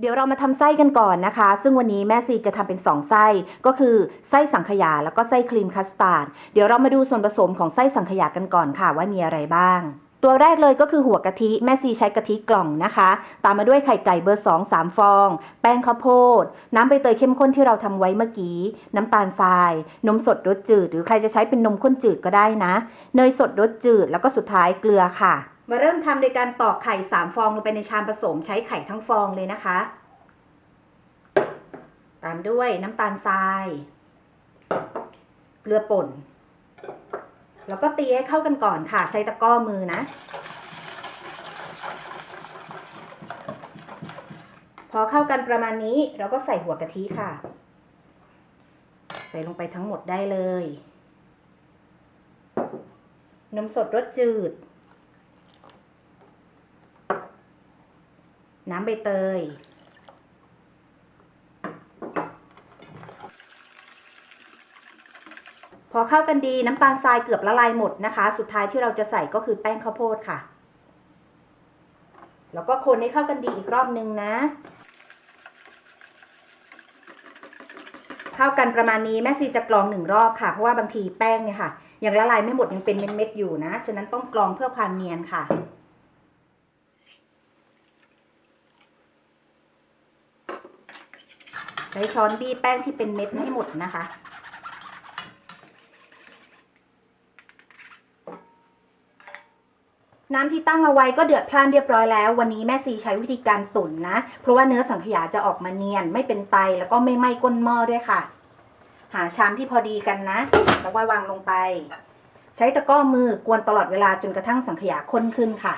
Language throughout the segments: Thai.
เดี๋ยวเรามาทำไส้กันก่อนนะคะ ซึ่งวันนี้แม่ซีจะทำเป็น 2 ไส้ ก็คือไส้สังขยาแล้วก็ไส้ครีมคัสตาร์ด เดี๋ยวเรามาดูส่วนผสมของไส้สังขยากันก่อนค่ะว่ามีอะไรบ้าง ตัวแรกเลยก็คือหัวกะทิ แม่ซีใช้กะทิกล่องนะคะ ตามมาด้วยไข่ไก่เบอร์ 2 3 ฟอง แป้งข้าวโพด น้ำใบเตยเข้มข้นที่เราทำไว้เมื่อกี้ น้ำตาลทราย นมสดรสจืด หรือใครจะใช้เป็นนมข้นจืดก็ได้นะ เนยสดรสจืด แล้วก็สุดท้ายเกลือค่ะ มาเริ่มทำโดยการตอกไข่ 3 ฟองลงไปในชามผสมใช้ไข่ทั้งฟองเลยนะคะ ตามด้วยน้ำตาลทราย เกลือป่น แล้วก็ตีให้เข้ากันก่อนค่ะ ใช้ตะกร้อมือนะ พอเข้ากันประมาณนี้เราก็ใส่หัวกะทิค่ะ ใส่ลงไปทั้งหมดได้เลย นมสดรสจืด น้ำใบเตย พอเข้ากันดีน้ำตาลทรายเกือบละลายหมดนะคะ สุดท้ายที่เราจะใส่ก็คือแป้งข้าวโพดค่ะ แล้วก็คนให้เข้ากันดีอีกรอบนึงนะเข้ากันประมาณนี้แม่ซีจะกรองหนึ่งรอบค่ะ เพราะว่าบางทีแป้งเนี่ยค่ะยังละลายไม่หมดยังเป็นเม็ดๆอยู่นะ ฉะนั้นต้องกรองเพื่อความเนียนค่ะ ใช้ช้อนบี้แป้งที่เป็นเม็ดให้หมดนะคะ น้ำที่ตั้งเอาไว้ก็เดือดพล่านเรียบร้อยแล้ว วันนี้แม่ซีใช้วิธีการตุ๋นนะ เพราะว่าเนื้อสังขยาจะออกมาเนียน ไม่เป็นไตแล้วก็ไม่ไหม้ก้นหม้อด้วยค่ะ หาชามที่พอดีกันนะ แล้วก็วางลงไป ใช้ตะกร้อมือกวนตลอดเวลาจนกระทั่งสังขยาข้นขึ้นค่ะ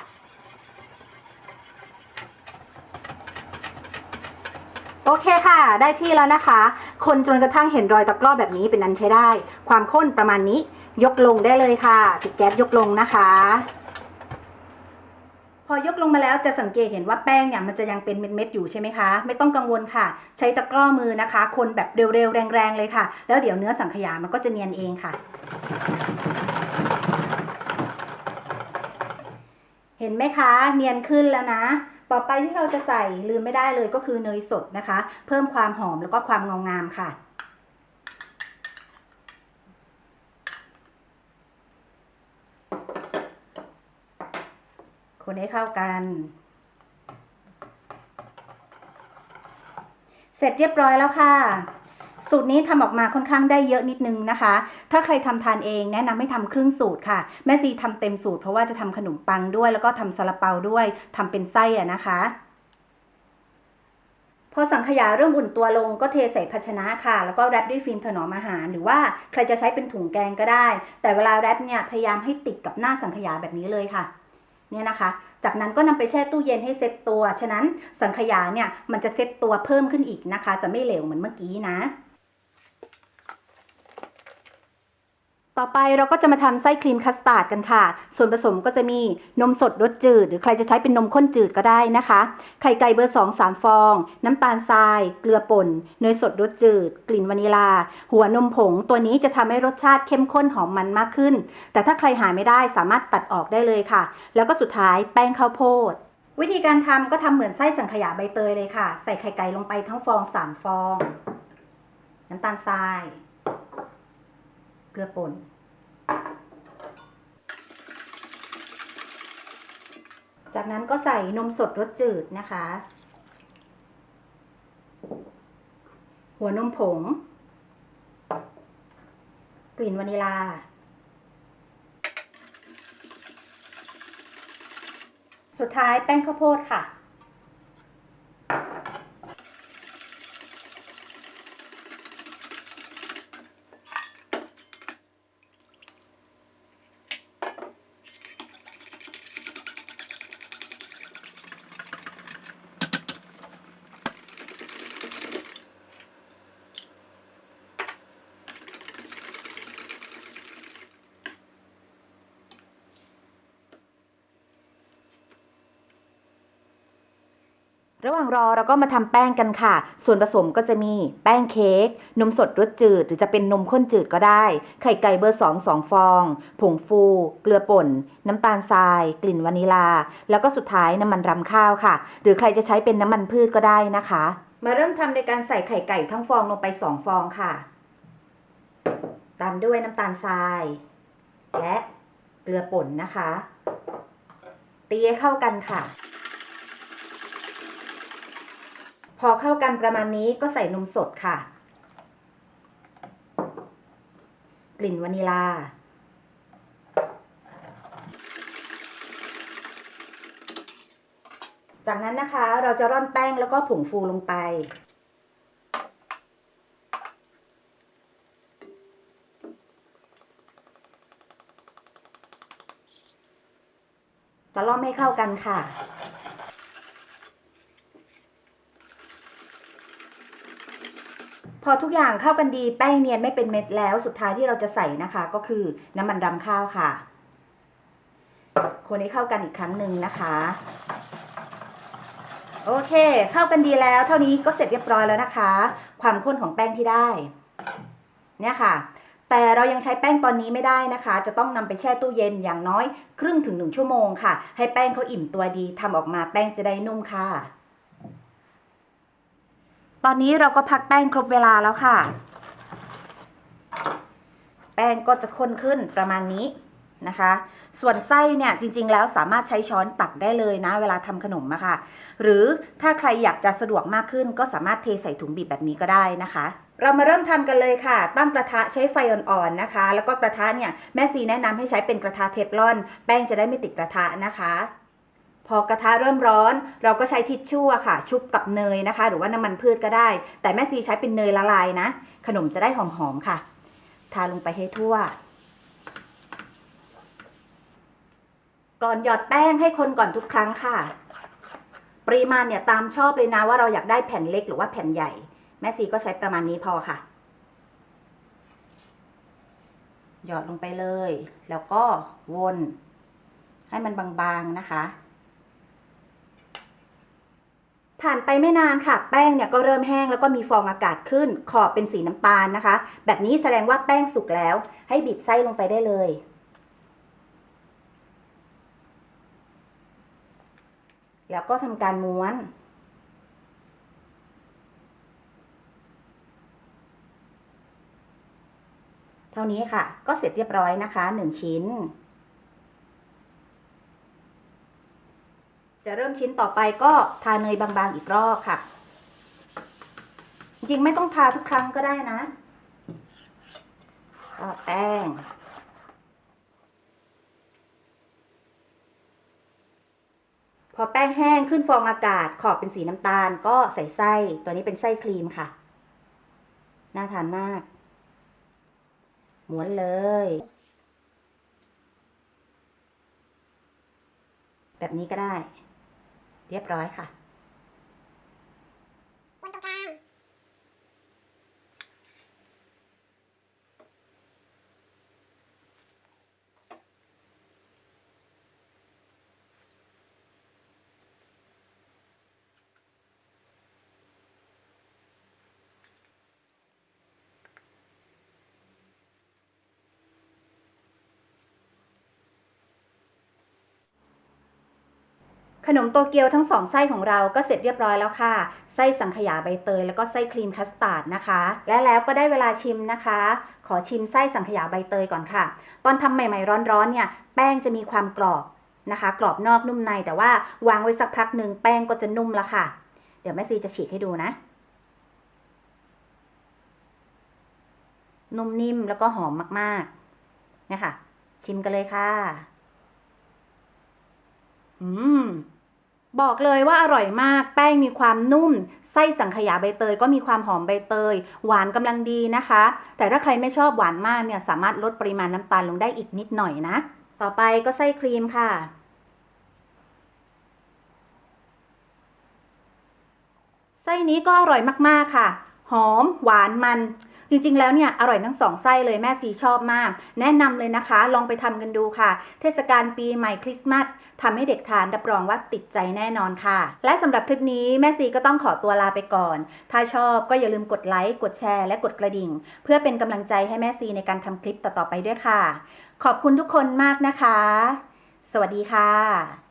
โอเคค่ะ ได้ที่แล้วนะคะ คนจนกระทั่งเห็นรอยตะกร้อแบบนี้เป็นอันใช้ได้ ความข้นประมาณนี้ ยกลงได้เลยค่ะปิดแก๊สยกลงนะคะ พอยกลงมาแล้วจะสังเกตเห็นว่าแป้งเนี่ยมันจะยังเป็นเม็ดๆอยู่ใช่ไหมคะ ไม่ต้องกังวลค่ะ ใช้ตะกร้อมือนะคะ คนแบบเร็วๆแรงๆเลยค่ะ แล้วเดี๋ยวเนื้อสังขยามันก็จะเนียนเองค่ะเห็นไหมคะ เนียนขึ้นแล้วนะ ต่อไปที่เราจะใส่ลืมไม่ได้เลยก็คือเนยสดนะคะ เพิ่มความหอมแล้วก็ความเงางามค่ะ คนให้เข้ากัน เสร็จเรียบร้อยแล้วค่ะ สูตรนี้ทำออกมาค่อนข้างได้เยอะนิดนึงนะคะ ถ้าใครทำทานเองแนะนำให้ทำครึ่งสูตรค่ะ แม่ซีทำเต็มสูตรเพราะว่าจะทำขนมปังด้วย แล้วก็ทำซาลาเปาด้วยทำเป็นไส้อะนะคะพอสังขยาเริ่มอุ่นตัวลงก็เทใส่ภาชนะค่ะ แล้วก็แรปด้วยฟิล์มถนอมอาหาร หรือว่าใครจะใช้เป็นถุงแกงก็ได้ แต่เวลาแรปเนี่ยพยายามให้ติดกับหน้าสังขยาแบบนี้เลยค่ะ เนี่ยนะคะ จากนั้นก็นำไปแช่ตู้เย็นให้เซ็ตตัว ฉะนั้นสังขยาเนี่ยมันจะเซ็ตตัวเพิ่มขึ้นอีกนะคะ จะไม่เหลวเหมือนเมื่อกี้นะ ต่อไปเราก็จะมาทำไส้ครีมคัสตาร์ดกันค่ะ ส่วนผสมก็จะมีนมสดรสจืด หรือใครจะใช้เป็นนมข้นจืดก็ได้นะคะ ไข่ไก่เบอร์2 3ฟอง น้ำตาลทราย เกลือป่น เนยสดรสจืด กลิ่นวานิลา หัวนมผง ตัวนี้จะทำให้รสชาติเข้มข้นหอมมันมากขึ้น แต่ถ้าใครหาไม่ได้สามารถตัดออกได้เลยค่ะ แล้วก็สุดท้ายแป้งข้าวโพดวิธีการทำก็ทำเหมือนไส้สังขยาใบเตยเลยค่ะ ใส่ไข่ไก่ลงไปทั้งฟอง3ฟอง น้ำตาลทราย เกลือป่น จากนั้นก็ใส่นมสดรสจืดนะคะ หัวนมผง กลิ่นวานิลา สุดท้ายแป้งข้าวโพดค่ะ ระหว่างรอเราก็มาทำแป้งกันค่ะ ส่วนผสมก็จะมีแป้งเค้ก นมสดรสจืด หรือจะเป็นนมข้นจืดก็ได้ ไข่ไก่เบอร์2 2ฟอง ผงฟู เกลือป่น น้ำตาลทราย กลิ่นวานิลา แล้วก็สุดท้ายน้ำมันรำข้าวค่ะ หรือใครจะใช้เป็นน้ำมันพืชก็ได้นะคะ มาเริ่มทำโดยการใส่ไข่ไก่ทั้งฟองลงไป2ฟองค่ะ ตามด้วยน้ำตาลทราย และเกลือป่นนะคะ ตีให้เข้ากันค่ะ พอเข้ากันประมาณนี้ก็ใส่นมสดค่ะ กลิ่นวานิลา จากนั้นนะคะเราจะร่อนแป้งแล้วก็ผงฟูลงไปตะล่อมให้เข้ากันค่ะ พอทุกอย่างเข้ากันดีแป้งเนียนไม่เป็นเม็ดแล้วสุดท้ายที่เราจะใส่นะคะ ก็คือน้ำมันรำข้าวค่ะ คนให้เข้ากันอีกครั้งหนึ่งนะคะ โอเค เข้ากันดีแล้ว เท่านี้ก็เสร็จเรียบร้อยแล้วนะคะ ความข้นของแป้งที่ได้ เนี่ยค่ะ แต่เรายังใช้แป้งตอนนี้ไม่ได้นะคะ จะต้องนำไปแช่ตู้เย็นอย่างน้อย ครึ่งถึงหนึ่งชั่วโมงค่ะ ให้แป้งเขาอิ่มตัวดีทำออกมาแป้งจะได้นุ่มค่ะ ตอนนี้เราก็พักแป้งครบเวลาแล้วค่ะ แป้งก็จะข้นขึ้นประมาณนี้นะคะ ส่วนไส้เนี่ยจริง ๆ แล้วสามารถใช้ช้อนตักได้เลยนะ เวลาทำขนมอะค่ะ หรือถ้าใครอยากจะสะดวกมากขึ้น ก็สามารถเทใส่ถุงบีบแบบนี้ก็ได้นะคะ เรามาเริ่มทำกันเลยค่ะ ตั้งกระทะใช้ไฟอ่อนๆนะคะ แล้วก็กระทะเนี่ยแม่ซีแนะนำให้ใช้เป็นกระทะเทฟลอน แป้งจะได้ไม่ติดกระทะนะคะ อกระทะเริ่มร้อน เราก็ใช้ทิชชู่ค่ะ ชุบกับเนยนะคะ หรือว่าน้ำมันพืชก็ได้ แต่แม่ซีใช้เป็นเนยละลายนะ ขนมจะได้หอมๆค่ะ ทาลงไปให้ทั่ว ก่อนหยอดแป้งให้คนก่อนทุกครั้งค่ะ ปริมาณเนี่ยตามชอบเลยนะว่าเราอยากได้แผ่นเล็กหรือว่าแผ่นใหญ่ แม่ซีก็ใช้ประมาณนี้พอค่ะ หยอดลงไปเลย แล้วก็วนให้มันบางๆนะคะ ผ่านไปไม่นานค่ะ แป้งเนี่ยก็เริ่มแห้งแล้วก็มีฟองอากาศขึ้น ขอบเป็นสีน้ำตาลนะคะ แบบนี้แสดงว่าแป้งสุกแล้ว ให้บีบไส้ลงไปได้เลยแล้วก็ทำการม้วน เท่านี้ค่ะ ก็เสร็จเรียบร้อยนะคะหนึ่งชิ้น จะเริ่มชิ้นต่อไปก็ทาเนยบางๆอีกรอบค่ะ จริงไม่ต้องทาทุกครั้งก็ได้นะก็แป้งพอแป้งแห้งขึ้นฟองอากาศขอบเป็นสีน้ำตาลก็ใส่ไส้ ตัวนี้เป็นไส้ครีมค่ะ น่าทานมากม้วนเลย แบบนี้ก็ได้ เรียบร้อยค่ะ วนตรงกลาง ขนมโตเกียวทั้งสองไส้ของเราก็เสร็จเรียบร้อยแล้วค่ะ ไส้สังขยาใบเตยแล้วก็ไส้ครีมคัสตาร์ดนะคะ และแล้วก็ได้เวลาชิมนะคะ ขอชิมไส้สังขยาใบเตยก่อนค่ะ ตอนทำใหม่ ๆ ร้อนๆเนี่ย แป้งจะมีความกรอบนะคะ กรอบนอกนุ่มในแต่ว่าวางไว้สักพักหนึ่งแป้งก็จะนุ่มแล้วค่ะ เดี๋ยวแม่ซีจะฉีกให้ดูนะ นุ่มนิ่มแล้วก็หอมมากๆเนี่ยค่ะชิมกันเลยค่ะอืม บอกเลยว่าอร่อยมาก แป้งมีความนุ่ม ไส้สังขยาใบเตยก็มีความหอมใบเตย หวานกำลังดีนะคะ แต่ถ้าใครไม่ชอบหวานมากเนี่ยสามารถลดปริมาณน้ำตาลลงได้อีกนิดหน่อยนะ ต่อไปก็ไส้ครีมค่ะ ไส้นี้ก็อร่อยมากๆค่ะ หอม หวานมัน จริงๆ แล้วเนี่ยอร่อยทั้งสองไส้เลยแม่ซีชอบมาก แนะนำเลยนะคะ ลองไปทำกันดูค่ะ เทศกาลปีใหม่คริสต์มาสทำให้เด็กทานรับรองว่าติดใจแน่นอนค่ะ และสำหรับคลิปนี้แม่ซีก็ต้องขอตัวลาไปก่อน ถ้าชอบก็อย่าลืมกดไลค์กดแชร์และกดกระดิ่ง เพื่อเป็นกำลังใจให้แม่ซีในการทำคลิปต่อๆไปด้วยค่ะ ขอบคุณทุกคนมากนะคะ สวัสดีค่ะ